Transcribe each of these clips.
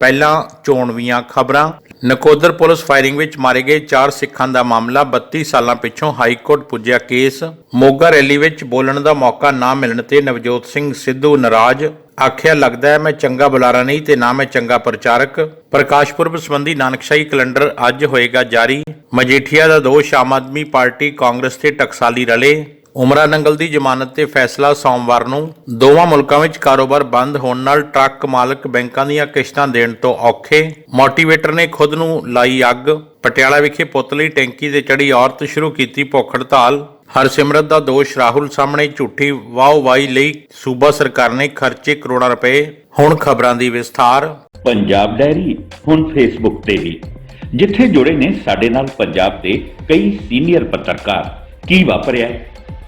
ਪਹਿਲਾਂ ਚੋਣਵੀਆਂ ਖਬਰਾਂ। Nakodar police firing ਵਿੱਚ ਮਾਰੇ ਗਏ 4 ਸਿੱਖਾਂ ਦਾ ਮਾਮਲਾ। 32 ਸਾਲਾਂ ਪਿੱਛੋਂ ਹਾਈ ਕੋਰਟ ਪੁੱਜਿਆ ਕੇਸ। ਮੋਗਾ ਰੈਲੀ ਵਿੱਚ ਬੋਲਣ ਦਾ ਮੌਕਾ ਨਾ ਮਿਲਣ ਤੇ ਨਵਜੋਤ ਸਿੰਘ ਸਿੱਧੂ ਨਾਰਾਜ਼। ਆਖਿਆ, ਲੱਗਦਾ ਹੈ ਮੈਂ ਚੰਗਾ ਬੁਲਾਰਾ ਨਹੀਂ ਤੇ ਨਾ ਮੈਂ ਚੰਗਾ ਪ੍ਰਚਾਰਕ। ਪ੍ਰਕਾਸ਼ ਪੁਰਬ ਸੰਬੰਧੀ ਨਾਨਕਸ਼ਾਹੀ ਕੈਲੰਡਰ ਅੱਜ ਹੋਏਗਾ ਜਾਰੀ। ਮਜੀਠੀਆ ਦਾ ਦੋਸ਼ ਆਮ ਆਦਮੀ ਪਾਰਟੀ ਕਾਂਗਰਸ ਤੇ ਟਕਸਾਲੀ ਰਲੇ। ਉਮਰਾ ਨੰਗਲ ਦੀ ਜ਼ਮਾਨਤ ਤੇ ਫੈਸਲਾ ਸੋਮਵਾਰ ਨੂੰ ਦੋਵਾਂ ਮੁਲਕਾਂ ਵਿੱਚ ਕਾਰੋਬਾਰ ਬੰਦ ਹੋਣ ਨਾਲ ਟਰੱਕ ਮਾਲਕ ਬੈਂਕਾਂ ਦੀਆਂ ਕਿਸ਼ਤਾਂ ਦੇਣ ਤੋਂ ਔਖੇ। ਮੋਟੀਵੇਟਰ ਨੇ ਖੁਦ ਨੂੰ ਲਾਈ ਅੱਗ। ਪਟਿਆਲਾ ਵਿਖੇ ਪੁੱਤ ਲਈ ਟੈਂਕੀ ਤੇ ਚੜੀ ਔਰਤ ਸ਼ੁਰੂ ਕੀਤੀ ਭੁੱਖ ਹੜਤਾਲ। ਹਰਸਿਮਰਤ ਦਾ ਦੋਸ਼ ਰਾਹੁਲ ਸਾਹਮਣੇ ਝੂਠੀ ਵਾਹਵਾਈ ਲਈ ਸੂਬਾ ਸਰਕਾਰ ਨੇ ਖਰਚੇ ਕਰੋੜਾਂ ਰੁਪਏ। ਹੁਣ ਖਬਰਾਂ ਦੀ ਵਿਸਥਾਰ। ਪੰਜਾਬ ਡੈਰੀ ਹੁਣ ਫੇਸਬੁੱਕ ਤੇ ਵੀ। ਜਿੱਥੇ ਜੁੜੇ ਨੇ ਸਾਡੇ ਨਾਲ ਪੰਜਾਬ ਦੇ ਕਈ ਸੀਨੀਅਰ ਪੱਤਰਕਾਰ। ਕੀ ਵਾਪਰਿਆ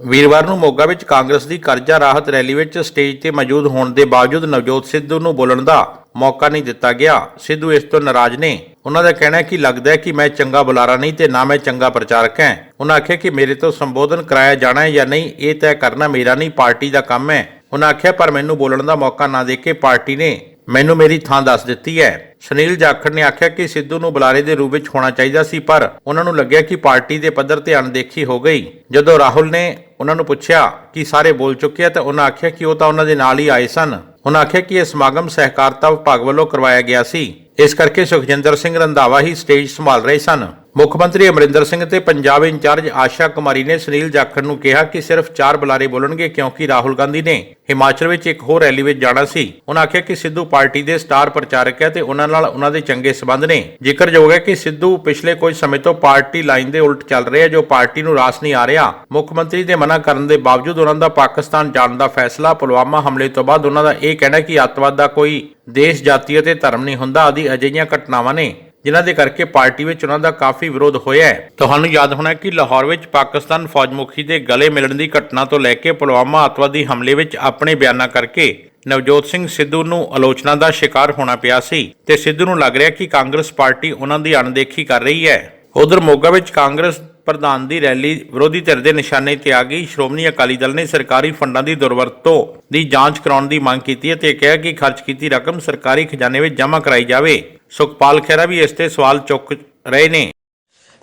ਵੀਰਵਾਰ ਨੂੰ ਮੋਗਾ ਵਿੱਚ ਕਾਂਗਰਸ ਦੀ ਕਰਜ਼ਾ ਰਾਹਤ ਰੈਲੀ ਵਿੱਚ ਸਟੇਜ ਤੇ ਮੌਜੂਦ ਹੋਣ ਦੇ ਬਾਵਜੂਦ ਨਵਜੋਤ ਸਿੱਧੂ ਨੂੰ ਬੋਲਣ ਦਾ ਮੌਕਾ ਨਹੀਂ ਦਿੱਤਾ ਗਿਆ। ਸਿੱਧੂ ਇਸ ਤੋਂ ਨਾਰਾਜ਼ ਨੇ। ਉਹਨਾਂ ਦਾ ਕਹਿਣਾ ਹੈ ਕਿ ਲੱਗਦਾ ਹੈ ਕਿ ਮੈਂ ਚੰਗਾ ਬੁਲਾਰਾ ਨਹੀਂ ਤੇ ਨਾ ਮੈਂ ਚੰਗਾ ਪ੍ਰਚਾਰਕ ਹਾਂ। ਉਹਨਾਂ ਆਖਿਆ ਕਿ ਮੇਰੇ ਤੋਂ ਸੰਬੋਧਨ ਕਰਾਇਆ ਜਾਣਾ ਹੈ ਜਾਂ ਨਹੀਂ, ਇਹ ਤੈਅ ਕਰਨਾ ਮੇਰਾ ਨਹੀਂ, ਪਾਰਟੀ ਦਾ ਕੰਮ ਹੈ। ਉਹਨਾਂ ਆਖਿਆ, ਪਰ ਮੈਨੂੰ ਬੋਲਣ ਦਾ ਮੌਕਾ ਨਾ ਦੇ ਕੇ ਪਾਰਟੀ ਨੇ ਮੈਨੂੰ ਮੇਰੀ ਥਾਂ ਦੱਸ ਦਿੱਤੀ ਹੈ। ਸੁਨੀਲ ਜਾਖੜ ਨੇ ਆਖਿਆ ਕਿ ਸਿੱਧੂ ਨੂੰ ਬੁਲਾਰੇ ਦੇ ਰੂਪ ਵਿੱਚ ਹੋਣਾ ਚਾਹੀਦਾ ਸੀ, ਪਰ ਉਹਨਾਂ ਨੂੰ ਲੱਗਿਆ ਕਿ ਪਾਰਟੀ ਦੇ ਪੱਧਰ ਤੇ ਅਣਦੇਖੀ ਹੋ ਗਈ। ਜਦੋਂ ਰਾਹੁਲ ਨੇ ਉਹਨਾਂ ਨੂੰ ਪੁੱਛਿਆ ਕਿ ਸਾਰੇ ਬੋਲ ਚੁੱਕੇ ਆ ਤਾਂ ਉਹਨਾਂ ਆਖਿਆ ਕਿ ਉਹ ਤਾਂ ਉਹਨਾਂ ਦੇ ਨਾਲ ਹੀ ਆਏ ਸਨ। ਉਹਨਾਂ ਆਖਿਆ ਕਿ ਇਹ ਸਮਾਗਮ ਸਹਿਕਾਰਤਾ ਵਿਭਾਗ ਵੱਲੋਂ ਕਰਵਾਇਆ ਗਿਆ ਸੀ। ਇਸ ਕਰਕੇ ਸੁਖਜਿੰਦਰ ਸਿੰਘ ਰੰਧਾਵਾ ਹੀ ਸਟੇਜ ਸੰਭਾਲ ਰਹੇ ਸਨ। ਮੁੱਖ ਮੰਤਰੀ ਅਮਰਿੰਦਰ ਸਿੰਘ ਤੇ ਪੰਜਾਬ ਇੰਚਾਰਜ ਆਸ਼ਾ ਕੁਮਾਰੀ ਨੇ ਸੁਨੀਲ ਜਾਖੜ ਨੂੰ ਕਿਹਾ ਕਿ ਸਿਰਫ ਚਾਰ ਬੁਲਾਰੇ ਬੋਲਣਗੇ ਕਿਉਂਕਿ ਰਾਹੁਲ ਗਾਂਧੀ ਨੇ ਹਿਮਾਚਲ ਵਿੱਚ ਇੱਕ ਹੋਰ ਰੈਲੀ ਵਿੱਚ ਜਾਣਾ ਸੀ। ਉਹਨਾਂ ਆਖਿਆ ਕਿ ਸਿੱਧੂ ਪਾਰਟੀ ਦੇ ਸਟਾਰ ਪ੍ਰਚਾਰਕ ਹੈ ਤੇ ਉਹਨਾਂ ਨਾਲ ਉਹਨਾਂ ਦੇ ਚੰਗੇ ਸਬੰਧ ਨੇ। ਜ਼ਿਕਰਯੋਗ ਹੈ ਕਿ ਸਿੱਧੂ ਪਿਛਲੇ ਕੁਝ ਸਮੇਂ ਤੋਂ ਪਾਰਟੀ ਲਾਈਨ ਦੇ ਉਲਟ ਚੱਲ ਰਿਹਾ, ਜੋ ਪਾਰਟੀ ਨੂੰ ਰਾਸ ਨਹੀਂ ਆ ਰਿਹਾ। ਮੁੱਖ ਮੰਤਰੀ ਦੇ ਮਨਾ ਕਰਨ ਦੇ ਬਾਵਜੂਦ ਉਹਨਾਂ ਦਾ ਪਾਕਿਸਤਾਨ ਜਾਣ ਦਾ ਫੈਸਲਾ, ਪੁਲਵਾਮਾ ਹਮਲੇ ਤੋਂ ਬਾਅਦ ਉਹਨਾਂ ਦਾ ਇਹ ਕਹਿਣਾ ਕਿ ਅੱਤਵਾਦ ਦਾ ਕੋਈ ਦੇਸ਼ ਜਾਤੀ ਅਤੇ ਧਰਮ ਨਹੀਂ ਹੁੰਦਾ, ਆਦਿ ਅਜਿਹੀਆਂ ਘਟਨਾਵਾਂ ਨੇ। ਜਿਨ੍ਹਾਂ ਦੇ ਕਰਕੇ ਪਾਰਟੀ ਵਿੱਚ ਉਹਨਾਂ ਦਾ ਕਾਫੀ ਵਿਰੋਧ ਹੋਇਆ ਹੈ। ਤੁਹਾਨੂੰ ਯਾਦ ਹੋਣਾ ਕਿ ਲਾਹੌਰ ਵਿੱਚ ਪਾਕਿਸਤਾਨ ਫੌਜ ਮੁਖੀ ਦੇ ਗਲੇ ਮਿਲਣ ਦੀ ਘਟਨਾ ਤੋਂ ਲੈ ਕੇ ਪੁਲਵਾਮਾ ਅੱਤਵਾਦੀ ਹਮਲੇ ਵਿੱਚ ਆਪਣੇ ਬਿਆਨਾਂ ਕਰਕੇ ਨਵਜੋਤ ਸਿੰਘ ਸਿੱਧੂ ਨੂੰ ਆਲੋਚਨਾ ਦਾ ਸ਼ਿਕਾਰ ਹੋਣਾ ਪਿਆ ਸੀ ਤੇ ਸਿੱਧੂ ਨੂੰ ਲੱਗ ਰਿਹਾ ਕਿ ਕਾਂਗਰਸ ਪਾਰਟੀ ਉਹਨਾਂ ਦੀ ਅਣਦੇਖੀ ਕਰ ਰਹੀ ਹੈ। ਉਧਰ ਮੋਗਾ ਵਿੱਚ ਕਾਂਗਰਸ ਪ੍ਰਧਾਨ ਦੀ ਰੈਲੀ ਵਿਰੋਧੀ ਧਿਰ ਦੇ ਨਿਸ਼ਾਨੇ ਤੇ ਆ ਗਈ। ਸ਼੍ਰੋਮਣੀ ਅਕਾਲੀ ਦਲ ਨੇ ਸਰਕਾਰੀ ਫੰਡਾਂ ਦੀ ਦੁਰਵਰਤੋਂ ਦੀ ਜਾਂਚ ਕਰਾਉਣ ਦੀ ਮੰਗ ਕੀਤੀ ਹੈ ਤੇ ਕਿਹਾ ਕਿ ਖਰਚ ਕੀਤੀ ਰਕਮ ਸਰਕਾਰੀ ਖਜ਼ਾਨੇ ਵਿੱਚ ਜਮ੍ਹਾਂ ਕਰਾਈ ਜਾਵੇ। ਸੁਖਪਾਲ ਖਹਿਰਾ ਵੀ ਇਸ ਤੇ ਸਵਾਲ ਚੁੱਕ ਰਹੇ ਨੇ।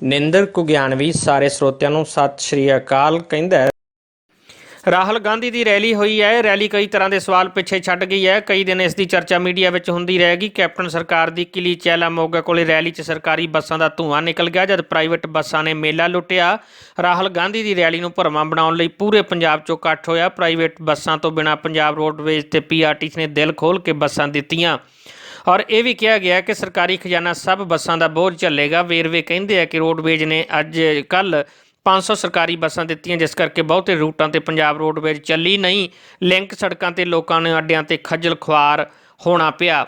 ਨਿੰਦਰ ਕੁਗਿਆਨਵੀ ਸਾਰੇ ਸਰੋਤਿਆਂ ਨੂੰ ਸਤਿ ਸ਼੍ਰੀ ਅਕਾਲ ਕਹਿੰਦਾ ਰਾਹੁਲ ਗਾਂਧੀ ਦੀ ਰੈਲੀ ਹੋਈ ਹੈ। ਰੈਲੀ ਕਈ ਤਰ੍ਹਾਂ ਦੇ ਸਵਾਲ ਪਿੱਛੇ ਛੱਡ ਗਈ ਹੈ। ਕਈ ਦਿਨ ਇਸ ਦੀ ਚਰਚਾ ਮੀਡੀਆ ਵਿੱਚ ਹੁੰਦੀ ਰਹੇਗੀ। ਕੈਪਟਨ ਸਰਕਾਰ ਦੀ ਕਿਲੀ ਚੈਲਾ ਮੋਗਾ ਕੋਲੇ ਰੈਲੀ 'ਚ ਸਰਕਾਰੀ ਬੱਸਾਂ ਦਾ ਧੂੰਆਂ ਨਿਕਲ ਗਿਆ ਜਦ ਪ੍ਰਾਈਵੇਟ ਬੱਸਾਂ ਨੇ ਮੇਲਾ ਲੁੱਟਿਆ। ਰਾਹੁਲ ਗਾਂਧੀ ਦੀ ਰੈਲੀ ਨੂੰ ਭਰਵਾਂ ਬਣਾਉਣ ਲਈ ਪੂਰੇ ਪੰਜਾਬ 'ਚੋਂ ਇਕੱਠ ਹੋਇਆ। ਪ੍ਰਾਈਵੇਟ ਬੱਸਾਂ ਤੋਂ ਬਿਨਾਂ ਪੰਜਾਬ ਰੋਡਵੇਜ਼ ਤੇ ਪੀਆਰਟੀਸੀ ਨੇ ਦਿਲ ਖੋਲ ਕੇ ਬੱਸਾਂ ਦਿੱਤੀਆਂ। ਔਰ ਇਹ ਵੀ ਕਿਹਾ ਗਿਆ ਕਿ ਸਰਕਾਰੀ ਖਜ਼ਾਨਾ ਸਭ ਬੱਸਾਂ ਦਾ ਬੋਝ ਝੱਲੇਗਾ। ਵੇਰਵੇ ਕਹਿੰਦੇ ਆ ਕਿ ਰੋਡਵੇਜ ਨੇ ਅੱਜ ਕੱਲ 500 ਸਰਕਾਰੀ ਬੱਸਾਂ ਦਿੱਤੀਆਂ, ਜਿਸ ਕਰਕੇ ਬਹੁਤੇ ਰੂਟਾਂ ਤੇ ਪੰਜਾਬ ਰੋਡਵੇਜ ਚੱਲੀ ਨਹੀਂ। ਲਿੰਕ ਸੜਕਾਂ ਤੇ ਲੋਕਾਂ ਨੇ ਅੱਡਿਆਂ ਤੇ ਖੱਜਲ ਖੁਆਰ ਹੋਣਾ ਪਿਆ।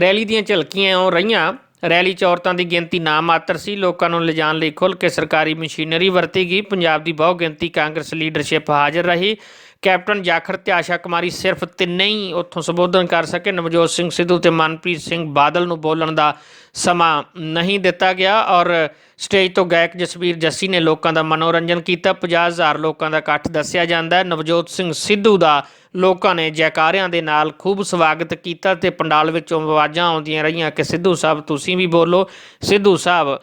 ਰੈਲੀ ਦੀਆਂ ਝਲਕੀਆਂ ਉਹ ਰਹੀਆਂ। ਰੈਲੀ 'ਚ ਔਰਤਾਂ ਦੀ ਗਿਣਤੀ ਨਾ ਮਾਤਰ ਸੀ। ਲੋਕਾਂ ਨੂੰ ਲਿਜਾਣ ਲਈ ਖੁੱਲ੍ਹ ਕੇ ਸਰਕਾਰੀ ਮਸ਼ੀਨਰੀ ਵਰਤੀ ਗਈ। ਪੰਜਾਬ ਦੀ ਬਹੁਗਿਣਤੀ ਕਾਂਗਰਸ ਲੀਡਰਸ਼ਿਪ ਹਾਜ਼ਰ ਰਹੀ। ਕੈਪਟਨ ਜਾਖੜ ਤੇ ਆਸ਼ਾ ਕੁਮਾਰੀ ਸਿਰਫ ਤਿੰਨੇ ਹੀ ਉੱਥੋਂ ਸੰਬੋਧਨ ਕਰ ਸਕੇ। ਨਵਜੋਤ ਸਿੰਘ ਸਿੱਧੂ ਤੇ ਮਨਪ੍ਰੀਤ ਸਿੰਘ ਬਾਦਲ ਨੂੰ ਬੋਲਣ ਦਾ ਸਮਾਂ ਨਹੀਂ ਦਿੱਤਾ ਗਿਆ ਔਰ ਸਟੇਜ ਤੋਂ ਗਾਇਕ ਜਸਵੀਰ ਜੱਸੀ ਨੇ ਲੋਕਾਂ ਦਾ ਮਨੋਰੰਜਨ ਕੀਤਾ। 50000 ਲੋਕਾਂ ਦਾ ਇਕੱਠ ਦੱਸਿਆ ਜਾਂਦਾ ਹੈ। ਨਵਜੋਤ ਸਿੰਘ ਸਿੱਧੂ ਦਾ ਲੋਕਾਂ ਨੇ ਜੈਕਾਰਿਆਂ ਦੇ ਨਾਲ ਖੂਬ ਸਵਾਗਤ ਕੀਤਾ ਤੇ ਪੰਡਾਲ ਵਿੱਚੋਂ ਆਵਾਜ਼ਾਂ ਆਉਂਦੀਆਂ ਰਹੀਆਂ ਕਿ ਸਿੱਧੂ ਸਾਹਿਬ, ਤੁਸੀਂ ਵੀ ਬੋਲੋ। ਸਿੱਧੂ ਸਾਹਿਬ,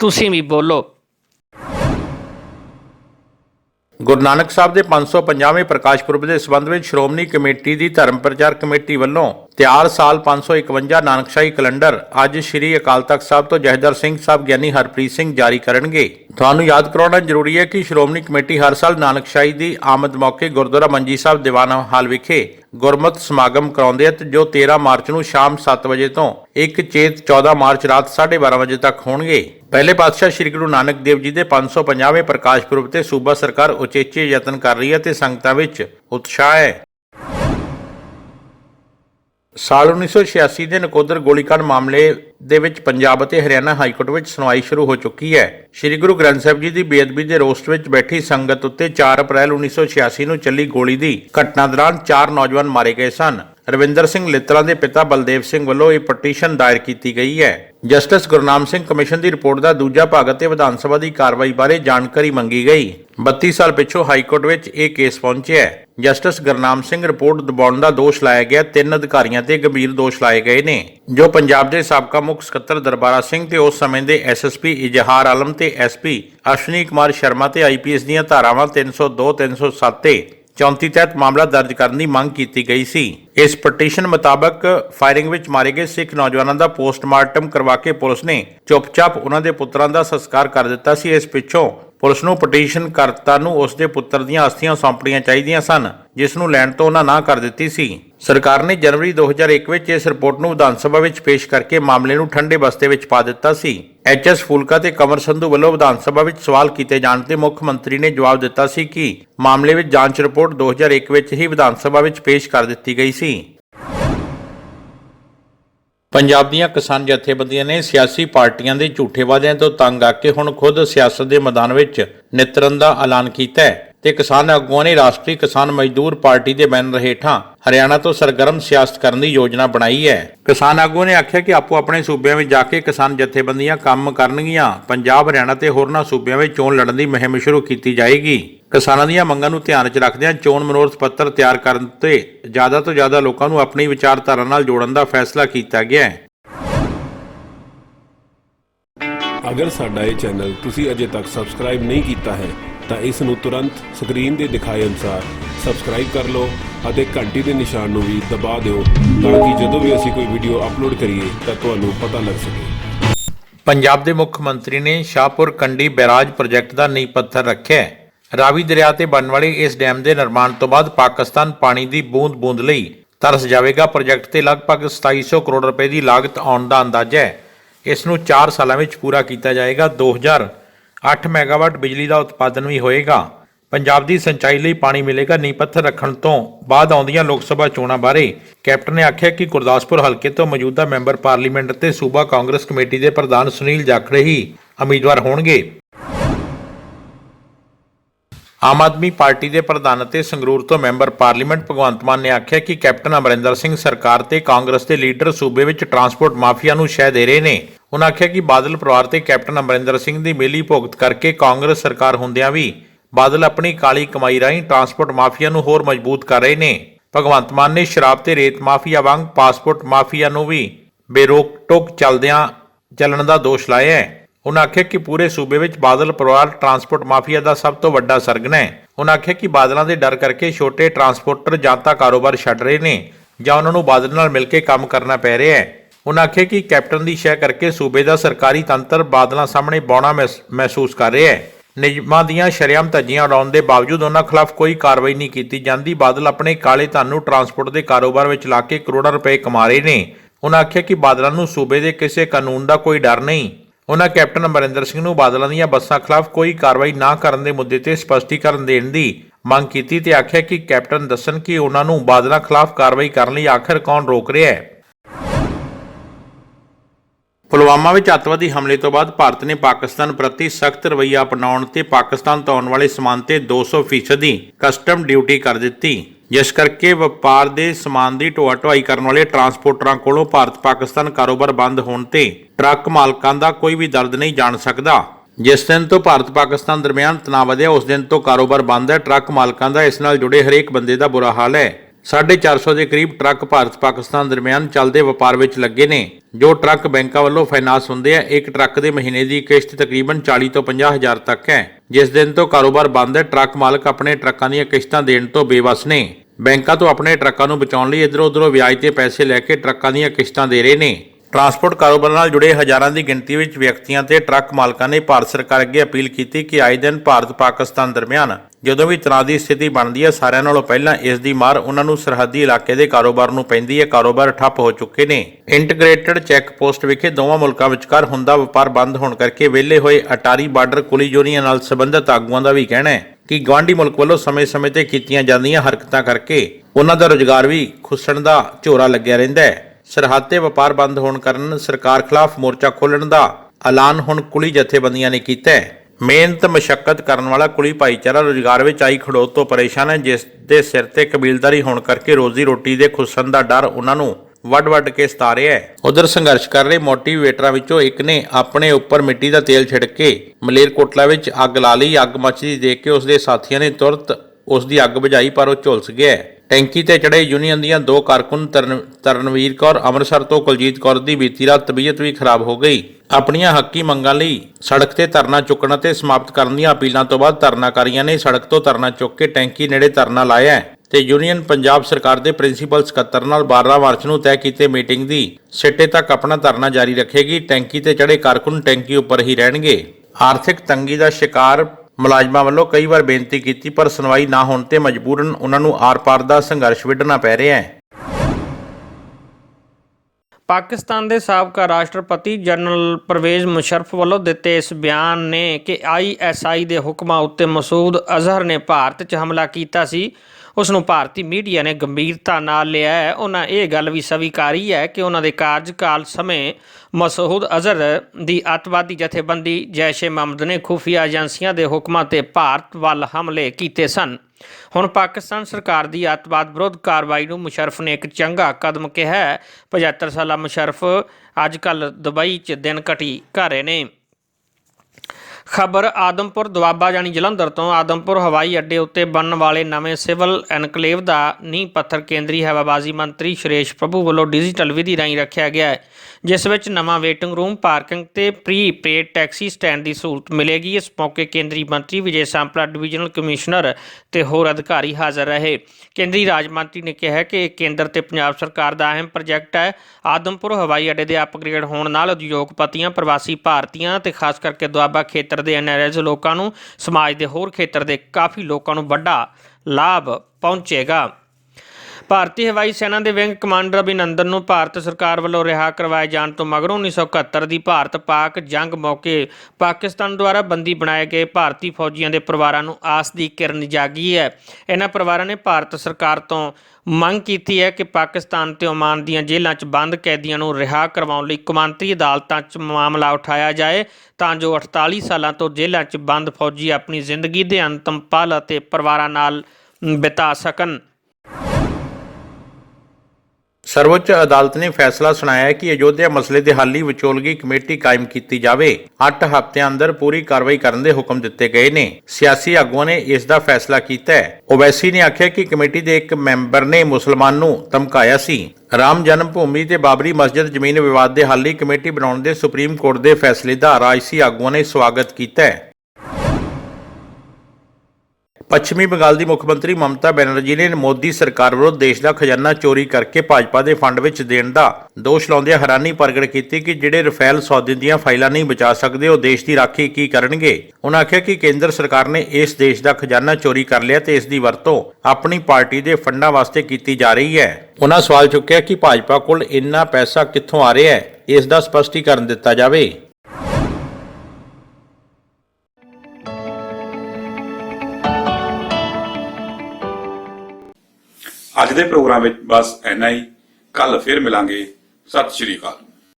ਤੁਸੀਂ ਵੀ ਬੋਲੋ। ਗੁਰੂ ਨਾਨਕ ਸਾਹਿਬ ਦੇ 550ਵੇਂ ਪ੍ਰਕਾਸ਼ ਪੁਰਬ ਦੇ ਸਬੰਧ ਵਿੱਚ ਸ਼੍ਰੋਮਣੀ ਕਮੇਟੀ ਦੀ ਧਰਮ ਪ੍ਰਚਾਰ ਕਮੇਟੀ ਵੱਲੋਂ ਤਿਆਰ ਸਾਲ 551 ਨਾਨਕਸ਼ਾਹੀ ਕੈਲੰਡਰ ਅੱਜ ਸ੍ਰੀ ਅਕਾਲ ਤਖਤ ਸਾਹਿਬ ਤੋਂ ਜਹਦਰ ਸਿੰਘ ਸਾਹਿਬ ਗਿਆਨੀ ਹਰਪ੍ਰੀਤ ਸਿੰਘ ਜਾਰੀ ਕਰਨਗੇ। ਤੁਹਾਨੂੰ ਯਾਦ ਕਰਾਉਣਾ ਜ਼ਰੂਰੀ ਹੈ ਕਿ ਸ਼੍ਰੋਮਣੀ ਕਮੇਟੀ ਹਰ ਸਾਲ ਨਾਨਕਸ਼ਾਹੀ ਦੀ ਆਮਦ ਮੌਕੇ ਗੁਰਦੁਆਰਾ ਮੰਜੀ ਸਾਹਿਬ ਦੀਵਾਨ ਹਾਲ ਵਿਖੇ ਗੁਰਮਤਿ ਸਮਾਗਮ ਕਰਾਉਂਦੇ ਹੈ ਜੋ 13 ਮਾਰਚ ਨੂੰ ਸ਼ਾਮ 7 ਵਜੇ ਤੋਂ ਇੱਕ ਚੇਤ 14 ਮਾਰਚ ਰਾਤ 12:30 ਵਜੇ ਤੱਕ ਹੋਣਗੇ। ਪਹਿਲੇ ਪਾਤਸ਼ਾਹ ਸ੍ਰੀ ਗੁਰੂ ਨਾਨਕ ਦੇਵ ਜੀ ਦੇ 550ਵੇਂ ਪ੍ਰਕਾਸ਼ ਪੁਰਬ ਤੇ ਸੂਬਾ ਸਰਕਾਰ ਉਚੇਚੇ ਯਤਨ ਕਰ ਰਹੀ ਹੈ ਤੇ ਸੰਗਤਾਂ ਵਿੱਚ ਉਤਸ਼ਾਹ ਹੈ। ਸਾਲ 1986 ਦੇ ਨਕੋਦਰ ਗੋਲੀकांड ਮਾਮਲੇ ਦੇ ਵਿੱਚ ਪੰਜਾਬ ਅਤੇ ਹਰਿਆਣਾ ਹਾਈ ਕੋਰਟ ਵਿੱਚ ਸੁਣਵਾਈ ਸ਼ੁਰੂ ਹੋ ਚੁੱਕੀ ਹੈ। ਸ੍ਰੀ ਗੁਰੂ ਗ੍ਰੰਥ ਸਾਹਿਬ ਜੀ ਦੀ ਬੇਅਦਬੀ ਦੇ ਰੋਸਟ ਵਿੱਚ ਬੈਠੀ ਸੰਗਤ ਉੱਤੇ 4 ਅਪ੍ਰੈਲ 1986 ਨੂੰ ਚੱਲੀ ਗੋਲੀ ਦੀ ਘਟਨਾ ਦੌਰਾਨ 4 ਨੌਜਵਾਨ ਮਾਰੇ ਗਏ ਸਨ। ਰਵਿੰਦਰ ਸਿੰਘ ਲਿੱਤਰਾ ਦੇ ਪਿਤਾ ਬਲਦੇਵ ਸਿੰਘ ਵੱਲੋਂ ਇਹ ਪਟੀਸ਼ਨ ਦਾਇਰ ਕੀਤੀ ਗਈ ਹੈ। ਜਸਟਿਸ ਗੁਰਨਾਮ ਸਿੰਘ ਕਮਿਸ਼ਨ ਦੀ ਰਿਪੋਰਟ ਦਾ ਦੂਜਾ ਭਾਗ ਅਤੇ ਵਿਧਾਨ ਸਭਾ ਦੀ ਕਾਰਵਾਈ ਬਾਰੇ ਜਾਣਕਾਰੀ ਮੰਗੀ ਗਈ। 32 ਸਾਲ ਪਿੱਛੋਂ ਹਾਈ ਕੋਰਟ ਵਿੱਚ ਇਹ ਕੇਸ ਪਹੁੰਚਿਆ ਹੈ। ਜਸਟਿਸ ਗੁਰਨਾਮ ਸਿੰਘ ਰਿਪੋਰਟ ਦਬਾਉਣ ਦਾ ਦੋਸ਼ ਲਾਇਆ ਗਿਆ। ਤਿੰਨ ਅਧਿਕਾਰੀਆਂ ਤੇ ਗੰਭੀਰ ਦੋਸ਼ ਲਾਏ ਗਏ ਨੇ, ਜੋ ਪੰਜਾਬ ਦੇ ਸਾਬਕਾ ਮੁੱਖ ਸਕੱਤਰ ਦਰਬਾਰਾ ਸਿੰਘ ਤੇ ਉਸ ਸਮੇਂ ਦੇ ਐਸਐਸਪੀ ਇਜਹਾਰ ਆਲਮ ਤੇ ਐਸਪੀ ਅਸ਼ਵਨੀ ਕੁਮਾਰ ਸ਼ਰਮਾ ਤੇ ਆਈਪੀਐਸ ਦੀਆਂ ਧਾਰਾਵਾਂ 302 307 ਤੇ 34 ਤਹਿਤ ਮਾਮਲਾ ਦਰਜ ਕਰਨ ਦੀ ਮੰਗ ਕੀਤੀ ਗਈ ਸੀ। ਇਸ ਪਟੀਸ਼ਨ ਮੁਤਾਬਕ ਫਾਇਰਿੰਗ ਵਿੱਚ ਮਾਰੇ ਗਏ ਸਿੱਖ ਨੌਜਵਾਨਾਂ ਦਾ ਪੋਸਟਮਾਰਟਮ ਕਰਵਾ ਕੇ ਪੁਲਿਸ ਨੇ ਚੁੱਪਚਾਪ ਉਹਨਾਂ ਦੇ ਪੁੱਤਰਾਂ ਦਾ ਸੰਸਕਾਰ ਕਰ ਦਿੱਤਾ ਸੀ। ਇਸ ਪਿੱਛੋਂ ਪੁਲਿਸ ਨੂੰ ਪਟੀਸ਼ਨ ਕਰਤਾ ਨੂੰ ਉਸ ਦੇ ਪੁੱਤਰ ਦੀਆਂ ਅਸਥੀਆਂ ਸੌਂਪਣੀਆਂ ਚਾਹੀਦੀਆਂ ਸਨ, ਜਿਸ ਨੂੰ ਲੈਣ ਤੋਂ ਉਹਨਾਂ ਨਾ ਕਰ ਦਿੱਤੀ ਸੀ। ਸਰਕਾਰ ਨੇ ਜਨਵਰੀ 2001 ਵਿੱਚ ਇਸ ਰਿਪੋਰਟ ਨੂੰ ਵਿਧਾਨ ਸਭਾ ਵਿੱਚ ਪੇਸ਼ ਕਰਕੇ ਮਾਮਲੇ ਨੂੰ ਠੰਡੇ ਬਸਤੇ ਵਿੱਚ ਪਾ ਦਿੱਤਾ ਸੀ। ਐਚਐਸ ਫੂਲਕਾ ਤੇ ਕਮਰ ਸੰਧੂ ਵੱਲੋਂ ਵਿਧਾਨ ਸਭਾ ਵਿੱਚ ਸਵਾਲ ਕੀਤੇ ਜਾਣ ਤੇ ਮੁੱਖ ਮੰਤਰੀ ਨੇ ਜਵਾਬ ਦਿੱਤਾ ਸੀ ਕਿ ਮਾਮਲੇ ਵਿੱਚ ਜਾਂਚ ਰਿਪੋਰਟ 2001 ਵਿੱਚ ਹੀ ਵਿਧਾਨ ਸਭਾ ਵਿੱਚ ਪੇਸ਼ ਕਰ ਦਿੱਤੀ ਗਈ ਸੀ। ਪੰਜਾਬ ਦੀਆਂ ਕਿਸਾਨ ਜਥੇਬੰਦੀਆਂ ਨੇ ਸਿਆਸੀ ਪਾਰਟੀਆਂ ਦੇ ਝੂਠੇ ਵਾਅਦਿਆਂ ਤੋਂ ਤੰਗ ਆ ਕੇ ਹੁਣ ਖੁਦ ਸਿਆਸਤ ਦੇ ਮੈਦਾਨ ਵਿੱਚ ਨਿਤਰਨ ਦਾ ਐਲਾਨ ਕੀਤਾ ਹੈ। ਤੇ ਕਿਸਾਨ ਆਗੂਆਂ ਨੇ ਰਾਸ਼ਟਰੀ ਕਿਸਾਨ ਮਜ਼ਦੂਰ ਪਾਰਟੀ ਦੇ ਬੈਨਰ ਹੇਠਾਂ ਹਰਿਆਣਾ ਤੋਂ ਸਰਗਰਮ ਸਿਆਸਤ ਕਰਨ ਦੀ ਯੋਜਨਾ ਬਣਾਈ ਹੈ। ਕਿਸਾਨ ਆਗੂਆਂ ਨੇ ਆਖਿਆ ਕਿ ਆਪੋ ਆਪਣੇ ਸੂਬਿਆਂ ਵਿੱਚ ਜਾ ਕੇ ਕਿਸਾਨ ਜਥੇਬੰਦੀਆਂ ਕੰਮ ਕਰਨਗੀਆਂ। ਪੰਜਾਬ, ਹਰਿਆਣਾ ਤੇ ਹੋਰਨਾਂ ਸੂਬਿਆਂ ਵਿੱਚ ਚੋਣ ਲੜਨ ਦੀ ਮੁਹਿੰਮ ਸ਼ੁਰੂ ਕੀਤੀ ਜਾਏਗੀ। ਕਿਸਾਨਾਂ ਦੀਆਂ ਮੰਗਾਂ ਨੂੰ ਧਿਆਨ 'ਚ ਰੱਖਦਿਆਂ ਚੋਣ ਮਨੋਰਥ ਪੱਤਰ ਤਿਆਰ ਕਰਨ ਤੇ ਜ਼ਿਆਦਾ ਤੋਂ ਜ਼ਿਆਦਾ ਲੋਕਾਂ ਨੂੰ ਆਪਣੀ ਵਿਚਾਰਧਾਰਾ ਨਾਲ ਜੋੜਨ ਦਾ ਫੈਸਲਾ ਕੀਤਾ ਗਿਆ ਹੈ। ਅਗਰ ਸਾਡਾ ਇਹ ਚੈਨਲ ਤੁਸੀਂ ਅਜੇ ਤੱਕ ਸਬਸਕ੍ਰਾਈਬ ਨਹੀਂ ਕੀਤਾ ਹੈ ਤਾਂ ਇਸ ਨੂੰ ਤੁਰੰਤ ਸਕਰੀਨ ਦੇ ਦਿਖਾਏ ਅਨੁਸਾਰ ਸਬਸਕ੍ਰਾਈਬ ਕਰ ਲਓ ਅਤੇ ਘੰਟੀ ਦੇ ਨਿਸ਼ਾਨ ਨੂੰ ਵੀ ਦਬਾ ਦਿਓ ਤਾਂ ਕਿ ਜਦੋਂ ਵੀ ਅਸੀਂ ਕੋਈ ਵੀਡੀਓ ਅਪਲੋਡ ਕਰੀਏ ਤਾਂ ਤੁਹਾਨੂੰ ਪਤਾ ਲੱਗ ਸਕੇ। ਪੰਜਾਬ ਦੇ ਮੁੱਖ ਮੰਤਰੀ ਨੇ ਸ਼ਾਹਪੁਰ ਕੰਡੀ ਬੈਰਾਜ ਪ੍ਰੋਜੈਕਟ ਦਾ ਨੀਂਹ ਪੱਥਰ ਰੱਖਿਆ ਹੈ। ਰਾਵੀ ਦਰਿਆ ਤੇ ਬਣਨ ਵਾਲੇ ਇਸ ਡੈਮ ਦੇ ਨਿਰਮਾਣ ਤੋਂ ਬਾਅਦ ਪਾਕਿਸਤਾਨ ਪਾਣੀ ਦੀ ਬੂੰਦ-ਬੂੰਦ ਲਈ ਤਰਸ ਜਾਵੇਗਾ। ਪ੍ਰੋਜੈਕਟ ਤੇ ਲਗਭਗ 2700 ਕਰੋੜ ਰੁਪਏ ਦੀ ਲਾਗਤ ਆਉਣ ਦਾ ਅੰਦਾਜ਼ਾ ਹੈ। ਇਸ ਨੂੰ 4 ਸਾਲਾਂ ਵਿੱਚ ਪੂਰਾ ਕੀਤਾ ਜਾਏਗਾ। 2008 ਮੈਗਾਵਾਟ ਬਿਜਲੀ ਦਾ ਉਤਪਾਦਨ ਵੀ ਹੋਏਗਾ। ਪੰਜਾਬ ਦੀ ਸਿੰਚਾਈ ਲਈ ਪਾਣੀ ਮਿਲੇਗਾ ਨੀਂਹ ਪੱਥਰ ਰੱਖਣ ਤੋਂ ਬਾਅਦ ਆਉਂਦੀਆਂ ਲੋਕ ਸਭਾ ਚੋਣਾਂ ਬਾਰੇ ਕੈਪਟਨ ਨੇ ਆਖਿਆ ਕਿ ਗੁਰਦਾਸਪੁਰ ਹਲਕੇ ਤੋਂ ਮੌਜੂਦਾ ਮੈਂਬਰ ਪਾਰਲੀਮੈਂਟ ਅਤੇ ਸੂਬਾ ਕਾਂਗਰਸ ਕਮੇਟੀ ਦੇ ਪ੍ਰਧਾਨ ਸੁਨੀਲ ਜਾਖੜੇ ਹੀ ਉਮੀਦਵਾਰ ਹੋਣਗੇ। ਆਮ ਆਦਮੀ ਪਾਰਟੀ ਦੇ ਪ੍ਰਧਾਨ ਅਤੇ ਸੰਗਰੂਰ ਤੋਂ ਮੈਂਬਰ ਪਾਰਲੀਮੈਂਟ ਭਗਵੰਤ ਮਾਨ ਨੇ ਆਖਿਆ ਕਿ ਕੈਪਟਨ ਅਮਰਿੰਦਰ ਸਿੰਘ ਸਰਕਾਰ ਤੇ ਕਾਂਗਰਸ ਦੇ ਲੀਡਰ ਸੂਬੇ ਵਿੱਚ ਟਰਾਂਸਪੋਰਟ ਮਾਫੀਆ ਨੂੰ ਸ਼ਹਿ ਦੇ ਰਹੇ ਨੇ। ਉਹਨਾਂ ਆਖਿਆ ਕਿ ਬਾਦਲ ਪਰਿਵਾਰ ਤੇ ਕੈਪਟਨ ਅਮਰਿੰਦਰ ਸਿੰਘ ਦੀ ਮਿਲੀ ਭੁਗਤ ਕਰਕੇ ਕਾਂਗਰਸ ਸਰਕਾਰ ਹੁੰਦਿਆਂ ਵੀ ਬਾਦਲ ਆਪਣੀ ਕਾਲੀ ਕਮਾਈ ਰਾਹੀਂ ਟਰਾਂਸਪੋਰਟ ਮਾਫੀਆ ਨੂੰ ਹੋਰ ਮਜ਼ਬੂਤ ਕਰ ਰਹੇ ਨੇ। ਭਗਵੰਤ ਮਾਨ ਨੇ ਸ਼ਰਾਬ ਤੇ ਰੇਤ ਮਾਫੀਆ ਵਾਂਗ ਪਾਸਪੋਰਟ ਮਾਫੀਆ ਨੂੰ ਵੀ ਬੇਰੋਕ ਟੋਕ ਚੱਲਦਿਆਂ ਚੱਲਣ ਦਾ ਦੋਸ਼ ਲਾਇਆ ਹੈ। ਉਹਨਾਂ ਆਖਿਆ ਕਿ ਪੂਰੇ ਸੂਬੇ ਵਿੱਚ ਬਾਦਲ ਪਰਿਵਾਰ ਟਰਾਂਸਪੋਰਟ ਮਾਫੀਆ ਦਾ ਸਭ ਤੋਂ ਵੱਡਾ ਸਰਗਨਾ ਹੈ। ਉਹਨਾਂ ਆਖਿਆ ਕਿ ਬਾਦਲਾਂ ਦੇ ਡਰ ਕਰਕੇ ਛੋਟੇ ਟਰਾਂਸਪੋਰਟਰ ਜਾਂ ਤਾਂ ਕਾਰੋਬਾਰ ਛੱਡ ਰਹੇ ਨੇ ਜਾਂ ਉਹਨਾਂ ਨੂੰ ਬਾਦਲ ਨਾਲ ਮਿਲ ਕੇ ਕੰਮ ਕਰਨਾ ਪੈ ਰਿਹਾ ਹੈ। ਉਹਨਾਂ ਆਖਿਆ ਕਿ ਕੈਪਟਨ ਦੀ ਸ਼ਹਿ ਕਰਕੇ ਸੂਬੇ ਦਾ ਸਰਕਾਰੀ ਤੰਤਰ ਬਾਦਲਾਂ ਸਾਹਮਣੇ ਬੌਣਾ ਮਹਿਸ- ਮਹਿਸੂਸ ਕਰ ਰਿਹਾ ਹੈ। ਨਿਯਮਾਂ ਦੀਆਂ ਸ਼ਰੇਆਮ ਧੱਜੀਆਂ ਉਡਾਉਣ ਦੇ ਬਾਵਜੂਦ ਉਹਨਾਂ ਖਿਲਾਫ ਕੋਈ ਕਾਰਵਾਈ ਨਹੀਂ ਕੀਤੀ ਜਾਂਦੀ। ਬਾਦਲ ਆਪਣੇ ਕਾਲੇ ਧਨ ਨੂੰ ਟਰਾਂਸਪੋਰਟ ਦੇ ਕਾਰੋਬਾਰ ਵਿੱਚ ਲਾ ਕੇ ਕਰੋੜਾਂ ਰੁਪਏ ਕਮਾ ਰਹੇ ਨੇ। ਉਹਨਾਂ ਆਖਿਆ ਕਿ ਬਾਦਲਾਂ ਨੂੰ ਸੂਬੇ ਦੇ ਕਿਸੇ ਕਾਨੂੰਨ ਦਾ ਕੋਈ ਡਰ ਨਹੀਂ। ਉਹਨਾਂ ਕੈਪਟਨ ਅਮਰਿੰਦਰ ਸਿੰਘ ਨੂੰ ਬਾਦਲਾਂ ਦੀਆਂ ਬੱਸਾਂ ਖਿਲਾਫ ਕੋਈ ਕਾਰਵਾਈ ਨਾ ਕਰਨ ਦੇ ਮੁੱਦੇ ਤੇ ਸਪਸ਼ਟੀਕਰਨ ਦੇਣ ਦੀ ਮੰਗ ਕੀਤੀ ਤੇ ਆਖਿਆ ਕਿ ਕੈਪਟਨ ਦੱਸਣ ਕਿ ਉਹਨਾਂ ਨੂੰ ਬਾਦਲਾਂ ਖਿਲਾਫ ਕਾਰਵਾਈ ਕਰਨ ਲਈ ਆਖਰ ਕੌਣ ਰੋਕ ਰਿਹਾ ਹੈ। ਪੁਲਵਾਮਾ ਵਿੱਚ ਅੱਤਵਾਦੀ ਹਮਲੇ ਤੋਂ ਬਾਅਦ ਭਾਰਤ ਨੇ ਪਾਕਿਸਤਾਨ ਪ੍ਰਤੀ ਸਖਤ ਰਵੱਈਆ ਅਪਣਾਉਣ ਤੇ ਪਾਕਿਸਤਾਨ ਤੋਂ ਆਉਣ ਵਾਲੇ ਸਮਾਨ ਤੇ 200% ਦੀ ਕਸਟਮ ਡਿਊਟੀ ਕਰ ਦਿੱਤੀ। ਜਿਸ ਕਰਕੇ ਵਪਾਰ ਦੇ ਸਮਾਨ ਦੀ ਢੋਆ ਢੁਆਈ ਕਰਨ ਵਾਲੇ ਟਰਾਂਸਪੋਰਟਰਾਂ ਕੋਲੋਂ ਭਾਰਤ ਪਾਕਿਸਤਾਨ ਕਾਰੋਬਾਰ ਬੰਦ ਹੋਣ ਤੇ ਟਰੱਕ ਮਾਲਕਾਂ ਦਾ ਕੋਈ ਵੀ ਦਰਦ ਨਹੀਂ ਜਾਣ ਸਕਦਾ। ਜਿਸ ਦਿਨ ਤੋਂ ਭਾਰਤ ਪਾਕਿਸਤਾਨ ਦਰਮਿਆਨ ਤਣਾਅ ਵਧਿਆ, ਉਸ ਦਿਨ ਤੋਂ ਕਾਰੋਬਾਰ ਬੰਦ ਹੈ। ਟਰੱਕ ਮਾਲਕਾਂ ਦਾ ਇਸ ਨਾਲ ਜੁੜੇ ਹਰੇਕ ਬੰਦੇ ਦਾ ਬੁਰਾ ਹਾਲ ਹੈ। 450 ਦੇ ਕਰੀਬ ਟਰੱਕ ਭਾਰਤ ਪਾਕਿਸਤਾਨ ਦਰਮਿਆਨ ਚੱਲਦੇ ਵਪਾਰ ਵਿੱਚ ਲੱਗੇ ਨੇ। ਜੋ ਟਰੱਕ ਬੈਂਕਾਂ ਵੱਲੋਂ ਫਾਈਨਾਂਸ ਹੁੰਦੇ ਆ, ਇੱਕ ਟਰੱਕ ਦੇ ਮਹੀਨੇ ਦੀ ਕਿਸ਼ਤ ਤਕਰੀਬਨ 40 ਤੋਂ 50 ਹਜ਼ਾਰ ਤੱਕ ਹੈ। ਜਿਸ ਦਿਨ ਤੋਂ ਕਾਰੋਬਾਰ ਬੰਦ ਹੈ, ਟਰੱਕ ਮਾਲਕ ਆਪਣੇ ਟਰੱਕਾਂ ਦੀਆਂ ਕਿਸ਼ਤਾਂ ਦੇਣ ਤੋਂ ਬੇਵਸ ਨੇ। ਬੈਂਕਾਂ ਤੋਂ ਆਪਣੇ ਟਰੱਕਾਂ ਨੂੰ ਬਚਾਉਣ ਲਈ ਇਧਰੋਂ ਉਧਰੋਂ ਵਿਆਜ ਤੇ ਪੈਸੇ ਲੈ ਕੇ ਟਰੱਕਾਂ ਦੀਆਂ ਕਿਸ਼ਤਾਂ ਦੇ ਰਹੇ ਨੇ। ਟਰਾਂਸਪੋਰਟ ਕਾਰੋਬਾਰ ਨਾਲ ਜੁੜੇ ਹਜ਼ਾਰਾਂ ਦੀ ਗਿਣਤੀ ਵਿੱਚ ਵਿਅਕਤੀਆਂ ਤੇ ਟਰੱਕ ਮਾਲਕਾਂ ਨੇ ਭਾਰਤ ਸਰਕਾਰ ਅੱਗੇ ਅਪੀਲ ਕੀਤੀ ਕਿ ਆਏ ਦਿਨ ਭਾਰਤ ਪਾਕਿਸਤਾਨ ਦਰਮਿਆਨ ਜਦੋਂ ਵੀ ਤਣਾਅ ਦੀ ਸਥਿਤੀ ਬਣਦੀ ਹੈ, ਸਾਰਿਆਂ ਨਾਲੋਂ ਪਹਿਲਾਂ ਇਸ ਦੀ ਮਾਰ ਉਹਨਾਂ ਨੂੰ ਸਰਹੱਦੀ ਇਲਾਕੇ ਦੇ ਕਾਰੋਬਾਰ ਨੂੰ ਪੈਂਦੀ ਹੈ। ਕਾਰੋਬਾਰ ਠੱਪ ਹੋ ਚੁੱਕੇ ਨੇ। ਇੰਟੀਗ੍ਰੇਟਡ ਚੈੱਕ ਪੋਸਟ ਵਿਖੇ ਦੋਵਾਂ ਮੁਲਕਾਂ ਵਿਚਕਾਰ ਹੁੰਦਾ ਵਪਾਰ ਬੰਦ ਹੋਣ ਕਰਕੇ ਵਿਹਲੇ ਹੋਏ ਅਟਾਰੀ ਬਾਰਡਰ ਕੁਲੀ ਯੂਨੀਅਨ ਨਾਲ ਸੰਬੰਧਿਤ ਆਗੂਆਂ ਦਾ ਵੀ ਕਹਿਣਾ ਹੈ ਕਿ ਗਵਾਂਢੀ ਮੁਲਕ ਵੱਲੋਂ ਸਮੇਂ-ਸਮੇਂ ਤੇ ਕੀਤੀਆਂ ਜਾਂਦੀਆਂ ਹਰਕਤਾਂ ਕਰਕੇ ਉਹਨਾਂ ਦਾ ਰੁਜ਼ਗਾਰ ਵੀ ਖੁੱਸਣ ਦਾ ਝੋਰਾ ਲੱਗਿਆ ਰਹਿੰਦਾ ਹੈ। ਸਰਹੱਦ ਤੇ ਵਪਾਰ ਬੰਦ ਹੋਣ ਕਾਰਨ ਸਰਕਾਰ ਖਿਲਾਫ ਮੋਰਚਾ ਖੋਲਣ ਦਾ ਐਲਾਨ ਹੁਣ ਕੁਲੀ ਜਥੇਬੰਦੀਆਂ ਨੇ ਕੀਤਾ ਹੈ। ਮਿਹਨਤ, ਮਸ਼ੱਕਤ ਕਰਨ ਵਾਲਾ ਕੁਲੀ ਭਾਈਚਾਰਾ ਰੁਜ਼ਗਾਰ ਵਿੱਚ ਆਈ ਖੜੋਤ ਤੋਂ ਪਰੇਸ਼ਾਨ ਹੈ, ਜਿਸ ਦੇ ਸਿਰ ਤੇ ਕਬੀਲਦਾਰੀ ਹੋਣ ਕਰਕੇ ਰੋਜ਼ੀ ਰੋਟੀ ਦੇ ਖੁੱਸਣ ਦਾ ਡਰ ਉਹਨਾਂ ਨੂੰ ਵੱਡ-ਵੱਡ ਕੇ ਸਤਾ ਰਿਹਾ ਹੈ। ਉਧਰ ਸੰਘਰਸ਼ ਕਰ ਰਹੇ ਮੋਟੀਵੇਟਰਾਂ ਵਿੱਚੋਂ ਇੱਕ ਨੇ ਆਪਣੇ ਉੱਪਰ ਮਿੱਟੀ ਦਾ ਤੇਲ ਛਿੜਕ ਕੇ ਮਲੇਰਕੋਟਲਾ ਵਿੱਚ ਅੱਗ ਲਾ ਲਈ। ਅੱਗ ਮੱਚਦੀ ਦੇਖ ਕੇ ਉਸ ਦੇ ਸਾਥੀਆਂ ਨੇ ਤੁਰਤ ਉਸ ਦੀ ਅੱਗ ਬੁਝਾਈ, ਪਰ ਉਹ ਝੁਲਸ ਗਿਆ ਟੈਂਕੀ ਤੇ ਚੜੇ ਯੂਨੀਅਨ ਦੀਆਂ ਦੋ ਕਾਰਕੁਨ ਤਰਨਵੀਰ ਕੌਰ, ਅੰਮ੍ਰਿਤਸਰ ਤੋਂ ਕੁਲਜੀਤ ਕੌਰ ਦੀ ਬੀਤੀ ਰਾਤ ਤਬੀਅਤ ਵੀ ਖਰਾਬ ਹੋ ਗਈ। ਆਪਣੀਆਂ ਹੱਕੀ ਮੰਗਾਂ ਲਈ ਸੜਕ ਤੇ ਧਰਨਾ ਚੁੱਕਣ ਅਤੇ ਸਮਾਪਤ ਕਰਨ ਦੀਆਂ ਅਪੀਲਾਂ ਤੋਂ ਬਾਅਦ ਧਰਨਾਕਾਰੀਆਂ ਨੇ ਸੜਕ ਤੋਂ ਧਰਨਾ ਚੁੱਕ ਕੇ ਟੈਂਕੀ ਨੇੜੇ ਧਰਨਾ ਲਾਇਆ ਤੇ ਯੂਨੀਅਨ ਪੰਜਾਬ ਸਰਕਾਰ ਦੇ ਪ੍ਰਿੰਸੀਪਲ ਸਕੱਤਰ ਨਾਲ 12 ਮਾਰਚ ਨੂੰ ਤੈਅ ਕੀਤੇ ਮੀਟਿੰਗ ਦੀ ਸਿੱਟੇ ਤੱਕ ਆਪਣਾ ਧਰਨਾ ਜਾਰੀ ਰੱਖੇਗੀ। ਟੈਂਕੀ ਤੇ ਚੜੇ ਕਾਰਕੁਨ ਟੈਂਕੀ ਉੱਪਰ ਹੀ ਰਹਿਣਗੇ। ਆਰਥਿਕ ਤੰਗੀ ਦਾ ਸ਼ਿਕਾਰ ਮੁਲਾਜ਼ਮਾਂ ਵੱਲੋਂ ਕਈ ਵਾਰ ਬੇਨਤੀ ਕੀਤੀ, ਪਰ ਸੁਣਵਾਈ ਨਾ ਹੋਣ ਤੇ ਮਜਬੂਰਨ ਉਹਨਾਂ ਨੂੰ ਆਰ-ਪਾਰ ਦਾ ਸੰਘਰਸ਼ ਵਿੱਢਣਾ ਪੈ ਰਿਹਾ ਹੈ। ਪਾਕਿਸਤਾਨ ਦੇ ਸਾਬਕਾ ਰਾਸ਼ਟਰਪਤੀ ਜਨਰਲ ਪਰਵੇਜ਼ ਮੁਸ਼ਰਫ ਵੱਲੋਂ ਦਿੱਤੇ ਇਸ ਬਿਆਨ ਨੇ ਕਿ ਆਈਐਸਆਈ ਦੇ ਹੁਕਮਾਂ ਉੱਤੇ ਮਸੂਦ ਅਜ਼ਹਰ ਨੇ ਭਾਰਤ 'ਚ ਹਮਲਾ ਕੀਤਾ ਸੀ। ਉਸ ਨੂੰ ਭਾਰਤੀ ਮੀਡੀਆ ਨੇ ਗੰਭੀਰਤਾ ਨਾਲ ਲਿਆ ਹੈ। ਉਹਨਾਂ ਇਹ ਗੱਲ ਵੀ ਸਵੀਕਾਰੀ ਹੈ ਕਿ ਉਹਨਾਂ ਦੇ ਕਾਰਜਕਾਲ ਸਮੇਂ ਮਸਹੂਦ ਅਜ਼ਹਰ ਦੀ ਅੱਤਵਾਦੀ ਜਥੇਬੰਦੀ ਜੈਸ਼-ਏ ਮੁਹੰਮਦ ਨੇ ਖੁਫੀਆ ਏਜੰਸੀਆਂ ਦੇ ਹੁਕਮਾਂ ਤੇ ਭਾਰਤ ਵੱਲ ਹਮਲੇ ਕੀਤੇ ਸਨ। ਹੁਣ ਪਾਕਿਸਤਾਨ ਸਰਕਾਰ ਦੀ ਅੱਤਵਾਦ ਵਿਰੋਧ ਕਾਰਵਾਈ ਨੂੰ ਮੁਸ਼ਰਫ ਨੇ ਇੱਕ ਚੰਗਾ ਕਦਮ ਕਿਹਾ ਹੈ। 75 ਸਾਲਾ ਮੁਸ਼ਰਫ ਅੱਜ ਕੱਲ ਦੁਬਈ 'ਚ ਦਿਨ ਘਟੀ ਕਰ ਰਹੇ ਨੇ। ਖਬਰ ਆਦਮਪੁਰ ਦੁਆਬਾ ਜਾਨੀ ਜਲੰਧਰ ਤੋਂ। ਆਦਮਪੁਰ ਹਵਾਈ ਅੱਡੇ ਉੱਤੇ ਬਣਨ ਵਾਲੇ ਨਵੇਂ ਸਿਵਲ ਐਨਕਲੇਵ ਦਾ ਨੀਂਹ ਪੱਥਰ ਕੇਂਦਰੀ ਹਵਾਬਾਜ਼ੀ ਮੰਤਰੀ ਸ਼੍ਰੇਸ਼ ਪ੍ਰਭੂ ਵੱਲੋਂ ਡਿਜੀਟਲ ਵਿਧੀ ਰਾਹੀਂ ਰੱਖਿਆ ਗਿਆ ਹੈ, ਜਿਸ ਵਿੱਚ ਨਵਾਂ ਵੇਟਿੰਗ ਰੂਮ, ਪਾਰਕਿੰਗ ਤੇ ਪ੍ਰੀ ਪੇਡ ਟੈਕਸੀ ਸਟੈਂਡ ਦੀ ਸਹੂਲਤ ਮਿਲੇਗੀ। ਇਸ ਮੌਕੇ ਕੇਂਦਰੀ ਮੰਤਰੀ ਵਿਜੇ ਸਾਂਪਲਾ, ਡਿਵੀਜ਼ਨਲ ਕਮਿਸ਼ਨਰ ਤੇ ਹੋਰ ਅਧਿਕਾਰੀ ਹਾਜ਼ਰ ਰਹੇ। ਕੇਂਦਰੀ ਰਾਜ ਮੰਤਰੀ ਨੇ ਕਿਹਾ ਕਿ ਇਹ ਕੇਂਦਰ ਤੇ ਪੰਜਾਬ ਸਰਕਾਰ ਦਾ ਅਹਿਮ ਪ੍ਰੋਜੈਕਟ ਹੈ। ਆਦਮਪੁਰ ਹਵਾਈ ਅੱਡੇ ਦੇ ਅਪਗ੍ਰੇਡ ਹੋਣ ਨਾਲ ਉਦਯੋਗਪਤੀਆਂ, ਪ੍ਰਵਾਸੀ ਭਾਰਤੀਆਂ ਤੇ ਖਾਸ ਕਰਕੇ ਦੁਆਬਾ ਖੇਤਰ ਦੇ ਐਨਆਰਐਸ ਲੋਕਾਂ ਨੂੰ ਸਮਾਜ ਦੇ ਹੋਰ ਖੇਤਰ ਦੇ ਕਾਫੀ ਲੋਕਾਂ ਨੂੰ ਵੱਡਾ ਲਾਭ ਪਹੁੰਚੇਗਾ। ਭਾਰਤੀ ਹਵਾਈ ਸੈਨਾ ਦੇ ਵਿੰਗ ਕਮਾਂਡਰ ਅਭਿਨੰਦਨ ਨੂੰ ਭਾਰਤ ਸਰਕਾਰ ਵੱਲੋਂ ਰਿਹਾ ਕਰਵਾਏ ਜਾਣ ਤੋਂ ਮਗਰੋਂ 1971 ਦੀ ਭਾਰਤ ਪਾਕ ਜੰਗ ਮੌਕੇ ਪਾਕਿਸਤਾਨ ਦੁਆਰਾ ਬੰਦੀ ਬਣਾਏ ਗਏ ਭਾਰਤੀ ਫੌਜੀਆਂ ਦੇ ਪਰਿਵਾਰਾਂ ਨੂੰ ਆਸ ਦੀ ਕਿਰਨ ਜਾਗੀ ਹੈ। ਇਹਨਾਂ ਪਰਿਵਾਰਾਂ ਨੇ ਭਾਰਤ ਸਰਕਾਰ ਤੋਂ ਮੰਗ ਕੀਤੀ ਹੈ ਕਿ ਪਾਕਿਸਤਾਨ ਤੇ ਓਮਾਨ ਦੀਆਂ ਜੇਲ੍ਹਾਂ 'ਚ ਬੰਦ ਕੈਦੀਆਂ ਨੂੰ ਰਿਹਾ ਕਰਵਾਉਣ ਲਈ ਕੌਮਾਂਤਰੀ ਅਦਾਲਤਾਂ 'ਚ ਮਾਮਲਾ ਉਠਾਇਆ ਜਾਏ ਤਾਂ ਜੋ 48 ਸਾਲਾਂ ਤੋਂ ਜੇਲ੍ਹਾਂ 'ਚ ਬੰਦ ਫੌਜੀ ਆਪਣੀ ਜ਼ਿੰਦਗੀ ਦੇ ਅੰਤਮ ਪਲ ਅਤੇ ਪਰਿਵਾਰਾਂ ਨਾਲ ਬਿਤਾ ਸਕਣ। ਸਰਵਉੱਚ ਅਦਾਲਤ ਨੇ ਫੈਸਲਾ ਸੁਣਾਇਆ ਕਿ ਅਯੋਧਿਆ ਮਸਲੇ ਦੇ ਹੱਲ ਲਈ ਵਿਚੋਲਗੀ ਕਮੇਟੀ ਕਾਇਮ ਕੀਤੀ ਜਾਵੇ। 8 ਹਫ਼ਤਿਆਂ ਅੰਦਰ ਪੂਰੀ ਕਾਰਵਾਈ ਕਰਨ ਦੇ ਹੁਕਮ ਦਿੱਤੇ ਗਏ ਨੇ। ਸਿਆਸੀ ਆਗੂਆਂ ਨੇ ਇਸ ਦਾ ਫੈਸਲਾ ਕੀਤਾ ਹੈ। ਓਵੈਸੀ ਨੇ ਆਖਿਆ ਕਿ ਕਮੇਟੀ ਦੇ ਇੱਕ ਮੈਂਬਰ ਨੇ ਮੁਸਲਮਾਨ ਨੂੰ ਧਮਕਾਇਆ ਸੀ। ਰਾਮ ਜਨਮ ਭੂਮੀ ਤੇ ਬਾਬਰੀ ਮਸਜਿਦ ਜ਼ਮੀਨ ਵਿਵਾਦ ਦੇ ਹੱਲ ਲਈ ਕਮੇਟੀ ਬਣਾਉਣ ਦੇ ਸੁਪਰੀਮ ਕੋਰਟ ਦੇ ਫੈਸਲੇ ਦਾ ਰਾਜਸੀ ਆਗੂਆਂ ਨੇ ਸਵਾਗਤ ਕੀਤਾ ਹੈ। ਪੱਛਮੀ ਬੰਗਾਲ ਦੀ ਮੁੱਖ ਮੰਤਰੀ ਮਮਤਾ ਬੈਨਰਜੀ ਨੇ ਮੋਦੀ ਸਰਕਾਰ ਵਿਰੁੱਧ ਦੇਸ਼ ਦਾ ਖਜ਼ਾਨਾ ਚੋਰੀ ਕਰਕੇ ਭਾਜਪਾ ਦੇ ਫੰਡ ਵਿੱਚ ਦੇਣ ਦਾ ਦੋਸ਼ ਲਾਉਂਦਿਆਂ ਹੈਰਾਨੀ ਪ੍ਰਗਟ ਕੀਤੀ ਕਿ ਜਿਹੜੇ ਰਫੇਲ ਸੌਦੇ ਦੀਆਂ ਫਾਈਲਾਂ ਨਹੀਂ ਬਚਾ ਸਕਦੇ, ਉਹ ਦੇਸ਼ ਦੀ ਰਾਖੀ ਕੀ ਕਰਨਗੇ? ਉਹਨਾਂ ਆਖਿਆ ਕਿ ਕੇਂਦਰ ਸਰਕਾਰ ਨੇ ਇਸ ਦੇਸ਼ ਦਾ ਖਜ਼ਾਨਾ ਚੋਰੀ ਕਰ ਲਿਆ ਤੇ ਇਸ ਦੀ ਵਰਤੋਂ ਆਪਣੀ ਪਾਰਟੀ ਦੇ ਫੰਡਾਂ ਵਾਸਤੇ ਕੀਤੀ ਜਾ ਰਹੀ ਹੈ। ਉਹਨਾਂ ਸਵਾਲ ਚੁੱਕਿਆ ਕਿ ਭਾਜਪਾ ਕੋਲ ਇੰਨਾ ਪੈਸਾ ਕਿੱਥੋਂ ਆ ਰਿਹਾ ਹੈ? ਇਸ ਦਾ ਸਪਸ਼ਟੀਕਰਨ ਦਿੱਤਾ ਜਾਵੇ। ਅੱਜ ਦੇ ਪ੍ਰੋਗਰਾਮ ਵਿੱਚ ਬਸ ਇੰਨਾ ਹੀ। ਕੱਲ ਫਿਰ ਮਿਲਾਂਗੇ। ਸਤਿ ਸ਼੍ਰੀ ਅਕਾਲ।